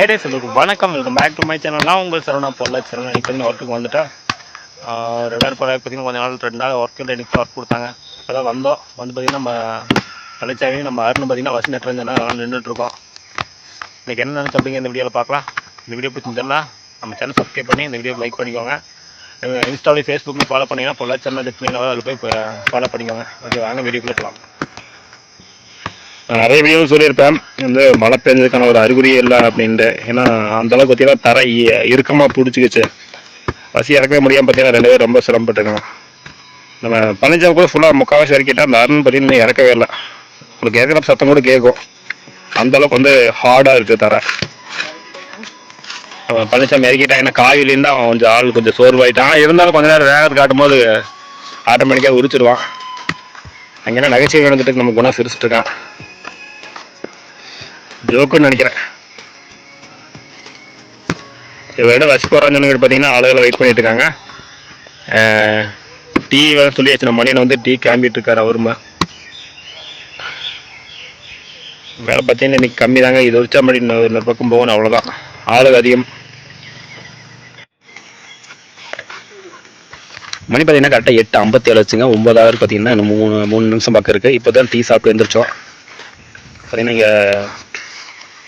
ஹேடே சொல்லுங்க வணக்கம். Welcome back to my channel நான் உங்கள் சரவணா. பொருளா சரவணா இப்போ வந்து ஒர்க்குக்கு வந்துட்டா ரெண்டாயிரம் ரூபாய் பார்த்தீங்கன்னா கொஞ்ச நாள் ரெண்டு நாள் ஒர்க்கில் எனக்கு ஒர்க் கொடுத்தாங்க. இப்போ தான் வந்தோம். வந்து பார்த்தீங்கன்னா நம்ம கலைச்சாவே நம்ம அருண் பார்த்தீங்கன்னா வசி நட்டுறதுனா நின்றுட்டுருக்கோம் இன்றைக்கி என்ன நினச்சி அப்படிங்க இந்த வீடியோவில் பார்க்கலாம். இந்த வீடியோ பிடிச்சிருந்தா நம்ம சேனல் சப்ஸ்கிரைப் பண்ணி இந்த வீடியோ லைக் பண்ணிக்கோங்க. இன்ஸ்டாலையும் ஃபேஸ்புக்லையும் ஃபாலோ பண்ணிங்கன்னா பொருளா சேனல் டிஸ்பிளேல அதில் போய் ஃபாலோ பண்ணிக்கோங்க. ஓகே வாங்க வீடியோக்குள்ளே போகலாம் நிறைய வீடியோ சொல்லியிருப்பேன். வந்து மழை பெஞ்சதுக்கான ஒரு அறிகுறி இல்லை அப்படின்ட்டு. ஏன்னா அந்த அளவுக்கு பார்த்தீங்கன்னா தரை இ- பிடிச்சிக்கிச்சு. பசி இறக்கவே முடியாமல் பார்த்தீங்கன்னா ரெண்டு பேரும் ரொம்ப சிரமப்பட்டுருக்காங்க. நம்ம பழனிசாமி கூட ஃபுல்லாக முக்கால்வாசி இறக்கிட்டா அந்த அருண் பார்த்தீங்கன்னா இறக்கவே இல்லை. உங்களுக்கு இறக்குற சத்தம் கூட கேட்கும். அந்தளவுக்கு வந்து ஹார்டாக இருக்குது தரை. அவன் பழனிசாமி இறக்கிட்டான் ஏன்னா காவிலேருந்து அவன் கொஞ்சம் ஆள் கொஞ்சம் சோர்வாயிட்டான். இருந்தாலும் கொஞ்ச நேரம் வேகத்து காட்டும் போது ஆட்டோமேட்டிக்காக உரிச்சிடுவான். அங்கே என்ன நகைச்சுவை நடந்துட்டு நம்ம குணம் சிரிச்சிட்ருக்கான் ஜோக்குன்னு நினைக்கிறேன். இதை வசி போகிறான்னு சொன்னவங்க பார்த்தீங்கன்னா ஆளுகளை வெயிட் பண்ணிட்டு இருக்காங்க. டீ வேலை சொல்லியாச்சு நம்ம மணியனை வந்து டீ கிளம்பிட்டு இருக்காரு அவருமா வேலை பார்த்தீங்கன்னா இன்னைக்கு கம்மி தாங்க இது வச்சா மணி இன்னொரு பக்கம் போகணும் அவ்வளோதான் ஆளுக அதிகம். மணி பார்த்தீங்கன்னா கரெக்டாக எட்டு ஐம்பத்தேழு வச்சுங்க ஒன்பதாவது பார்த்தீங்கன்னா இன்னும் மூணு மூணு நிமிஷம் பக்கம் இருக்குது இப்போ தான் டீ சாப்பிட்டு எழுந்திரிச்சோம் பார்த்தீங்கன்னா இங்கே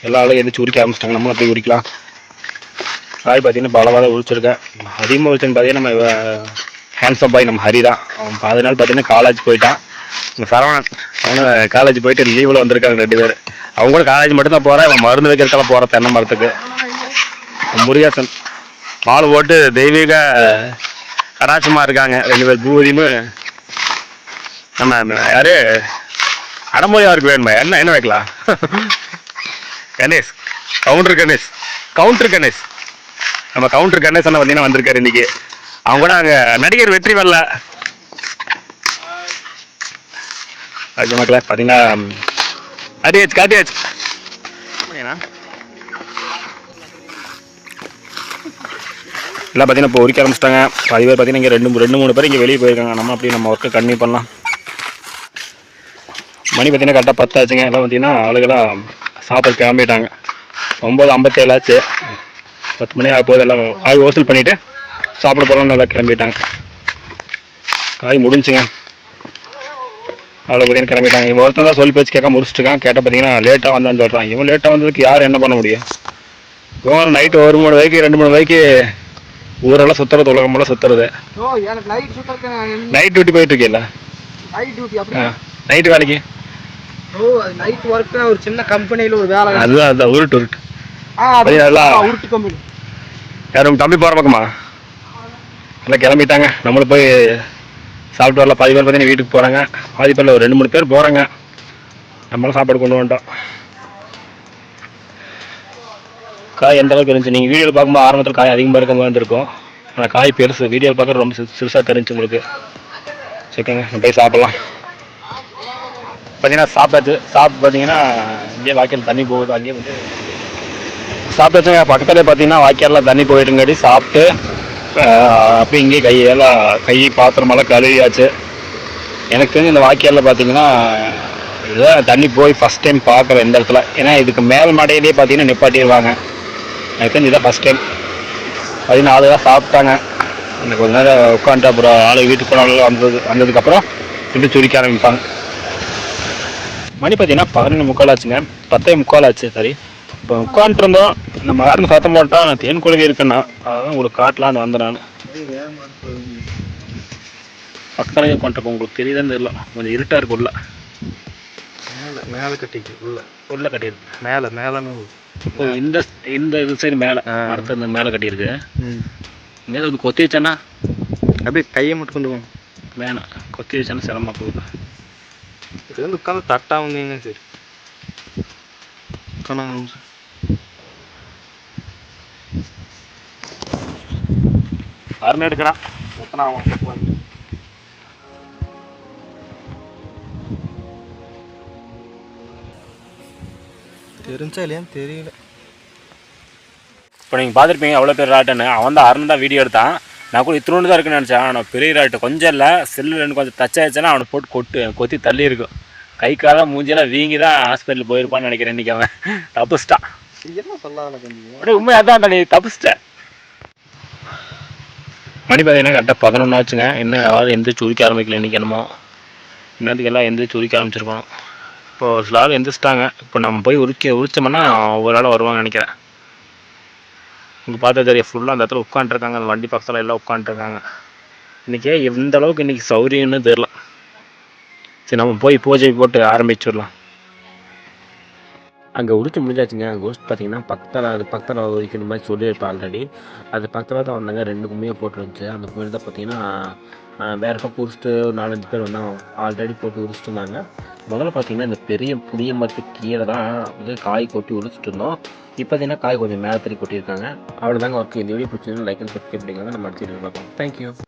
எல்லா ஆளும் எந்திரிச்சு உரிக்க ஆரம்பிச்சிட்டாங்க. நம்மளும் அப்படியே உரிக்கலாம். காய் பார்த்தீங்கன்னா பலவாக உரிச்சிருக்கேன். அதிகமாக உரிச்சேன்னு பார்த்தீங்கன்னா நம்ம ஹேண்ட்ஸம் பாய் நம்ம ஹரி தான். அவன் பாதி நாள் பார்த்தீங்கன்னா காலேஜ் போயிட்டான். சரவணன் அவன் காலேஜ் போயிட்டு லீவில் வந்திருக்காங்க ரெண்டு பேர். அவங்க கூட காலேஜ் மட்டும்தான் போகிறேன் அவன் மருந்து வைக்கிறதுக்கெல்லாம் போகிறேன் தென்னை மரத்துக்கு. முருகேசன் பால் போட்டு தெய்வீக கடாட்சமாக இருக்காங்க. ரெண்டு பேர் பூதியும் நம்ம யாரு? அடமொழியாருக்கு வேணுமா. என்ன என்ன வைக்கலாம்? கணேஷ். கவுண்டர் கணேஷ். கவுண்டர் கணேஷ். நம்ம கவுண்டர் கணேஷ் அண்ணா பார்த்தீங்கன்னா வந்திருக்காரு இன்னைக்கு. அவங்க கூட அங்கே நடிகர் வெற்றி வரல. அது மக்களே பார்த்தீங்கன்னா அடியாச்சு காட்டியாச்சு எல்லாம் பார்த்தீங்கன்னா இப்போ உரிக்க ஆரம்பிச்சிட்டாங்க. பாதி பேர் பார்த்தீங்கன்னா இங்கே ரெண்டு ரெண்டு மூணு பேர் இங்கே வெளியே போயிருக்காங்க. நம்ம அப்படி நம்ம ஒர்க்கை கண்டினியூ பண்ணலாம். மணி பார்த்தீங்கன்னா கரெக்டாக பத்தாச்சுங்க. எல்லாம் பார்த்தீங்கன்னா ஆளுகளாக சாப்பிட கிளம்பிட்டாங்க. ஒம்பது ஐம்பத்தேழு ஆச்சு. பத்து மணி ஆக போகுது. எல்லாம் காய் ஓசல் பண்ணிவிட்டு சாப்பிட போகலாம் நல்லா கிளம்பிட்டாங்க. காய் முடிஞ்சுங்க. அவ்வளோ பார்த்தீங்கன்னா கிளம்பிட்டாங்க. இவன் ஒருத்தன் தான் சொல்லி பேச்சு கேட்க முடிச்சுட்டுருக்கான் கேட்டால் பார்த்தீங்கன்னா லேட்டாக வந்தான்னு சொல்கிறான் இவன் லேட்டாக வந்ததுக்கு யார் என்ன பண்ண முடியும்? இவன் நைட்டு ஒரு மூணு வரைக்கும் ரெண்டு மூணு வரைக்கும் ஊரெல்லாம் சுற்றுறது உலகமெல்லாம் சுற்றுறது ஓ எனக்கு நைட் டியூட்டி போயிட்டு இருக்கீல்ல நைட் டியூட்டி அப்படி நைட்டு வேலைக்கு? ஓ அது நைட் ஒர்க் ஒரு சின்ன கம்பெனில ஒரு வேலை அதுதான் அதுதான் உருட்டு உருட்டு. உருட்டு கம்பெனி யாரும் தம்பி போகிற பக்கமா? எல்லாம் கிளம்பிட்டாங்க. நம்மளும் போய் சாப்பிட்டு வரலாம். பாதி பேர் பார்த்தீங்கன்னா வீட்டுக்கு போகிறாங்க பாதி பேரில் ஒரு ரெண்டு மூணு பேர் போகிறாங்க நம்மளும் சாப்பாடு கொண்டு வந்துட்டோம். காய் எந்த அளவுக்கு இருந்துச்சு? நீங்கள் வீடியோவில் பார்க்கும்போது ஆரம்பத்தில் காய் அதிகமாக இருக்க மாதிரி இருந்திருக்கும். ஆனால் காய் பெருசு. வீடியோவில் பார்க்க ரொம்ப சிறு சிறுசாக தெரிஞ்சு உங்களுக்கு. சரிங்க போய் சாப்பிட்லாம். பார்த்தீங்கன்னா சாப்பிட்டாச்சு சாப்பிட்டு பார்த்தீங்கன்னா இங்கேயே வாக்கியில் தண்ணி போகுது அங்கேயே வந்து சாப்பிட்டாச்சுங்க பக்கத்துலேயே பார்த்தீங்கன்னா வாய்க்காலில் தண்ணி போயிட்டுங்காட்டி சாப்பிட்டு ஆஹ், அப்படியே இங்கேயே கையெல்லாம் கை பாத்திரமெல்லாம் கழுவியாச்சு. எனக்கு தெரிஞ்சு இந்த வாய்க்காலில் பார்த்தீங்கன்னா இதுதான் தண்ணி போய் ஃபஸ்ட் டைம் பார்க்குறேன் இந்த இடத்துல. ஏன்னா இதுக்கு மேல் மடையிலேயே பார்த்தீங்கன்னா நிப்பாட்டிடுவாங்க. எனக்கு தெரிஞ்சு இதான் ஃபஸ்ட் டைம் பார்த்தீங்கன்னா ஆளுதான் சாப்பிட்டாங்க. அந்த கொஞ்ச நேரம் உட்காந்துட்டு அப்புறம் ஆளு வீட்டுக்கு போனாலும் வந்தது வந்ததுக்கப்புறம் திரும்பி சுரிக்க ஆரம்பிப்பாங்க. மணி பார்த்தீங்கன்னா பதினொன்று முக்கால் ஆச்சுங்க பத்தே முக்கால் ஆச்சு சரி. இப்போ உட்காந்துட்டு இருந்தோம் நம்ம யாரும் சத்தம் போட்டா நான் தேன் குழந்தை இருக்குன்னா அதான் உங்களுக்கு காட்டலான்னு வந்தேன் நான். பக்கத்துலேயே உட்காந்துருக்கோம். உங்களுக்கு தெரியுதான்னு தெரியல. கொஞ்சம் இருட்டாக இருக்கு உள்ள. மேல மேல கட்டிக்கு உள்ள. உள்ள கட்டியிருக்கு. மேல மேல இப்போ இந்த இந்த இது சைடு மேலே. மரத்து இந்த மேலே கட்டியிருக்கு. இங்கே வந்து கொத்தி வச்சேன்னா அப்படியே கையை மட்டும் கொண்டு போங்க. வேணாம். கொத்தி வச்சேன்னா சிரமமாக போகுது. இது வந்து உட்காந்து தட்டா வந்தீங்க சரி உட்காந்து அருண் எடுக்கிறான் எத்தனை ஆகும்? தெரிஞ்சா இல்லையான்னு தெரியல. இப்போ நீங்கள் பார்த்துருப்பீங்க அவ்வளோ பேர் ராட்டுன்னு அவன் தான் அருண் தான் வீடியோ எடுத்தான். நான் கூட இத்தினோண்டு தான் இருக்குன்னு நினச்சேன். ஆனால் பெரிய ராட்டு கொஞ்சம் இல்லை. செல்லு ரெண்டு கொஞ்சம் டச் ஆயிடுச்சுன்னா அவனை போட்டு கொட்டு கொத்தி தள்ளி இருக்கும் கை காலம் மூஞ்சியெல்லாம் வீங்கி தான் ஹாஸ்பிட்டல் போயிருப்பான்னு நினைக்கிறேன் இன்றைக்கி அவன். தப்புச்சிட்டான். என்ன சொல்லாத உண்மை அதான் நீ தப்பிச்சிட்ட. மணி பார்த்தீங்கன்னா கரெக்டாக பதினொன்று ஆச்சுங்க. இன்னும் யாரும் எந்திரிச்சு உரிக்க ஆரம்பிக்கல இன்னைக்கு என்னமோ. இன்னத்துக்கு எல்லாம் எந்திரிச்சு உரிக்க ஆரம்பிச்சிருக்கோம் இப்போ சில ஆள் எந்திரிச்சிட்டாங்க. இப்போ நம்ம போய் உரிக்க உரிச்சோம்னா ஒரு ஆள் வருவாங்க நினைக்கிறேன். இங்கே பார்த்தா தெரியும் ஃபுல்லாக அந்த இடத்துல உட்காந்துருக்காங்க அந்த வண்டி பக்கத்தில் எல்லாம் உட்காந்துருக்காங்க இன்றைக்கே எந்த அளவுக்கு இன்றைக்கி சௌரியம்னு தெரில சரி நம்ம போய் பூஜை போட்டு ஆரம்பிச்சிடலாம். அங்கே உரிச்சு முடிஞ்சாச்சுங்க. கோஸ்ட் பார்த்தீங்கன்னா பக்கத்தில் அது பக்கத்தில் மாதிரி சொல்லியிருப்பேன் ஆல்ரெடி அது பக்கத்தில் தான் வந்தாங்க ரெண்டு கும்மியாக போட்டுருந்துச்சு. அந்த கும்மியில் தான் பார்த்தீங்கன்னா வேறு பக்கம் உரிச்சிட்டு ஒரு நாலஞ்சு பேர் வந்தாங்க ஆல்ரெடி போட்டு உரிச்சிட்டு இருந்தாங்க முதல்ல பார்த்தீங்கன்னா இந்த பெரிய புளிய மரத்துக்கு கீழே தான் வந்து காய் கொட்டி உரிச்சிட்டு இருந்தோம். இப்போ பார்த்தீங்கன்னா காய் கொஞ்சம் மேலே தறி கொட்டியிருக்காங்க. அவ்வளோதாங்க ஒர்க்கு இந்த வீடியோ பிடிச்சிருந்தா லைக் அண்ட் சப்ஸ்கிரைப் பண்ணிக்கோங்க. நம்ம அடுத்த வீடியோ பார்ப்போம். தேங்க்யூ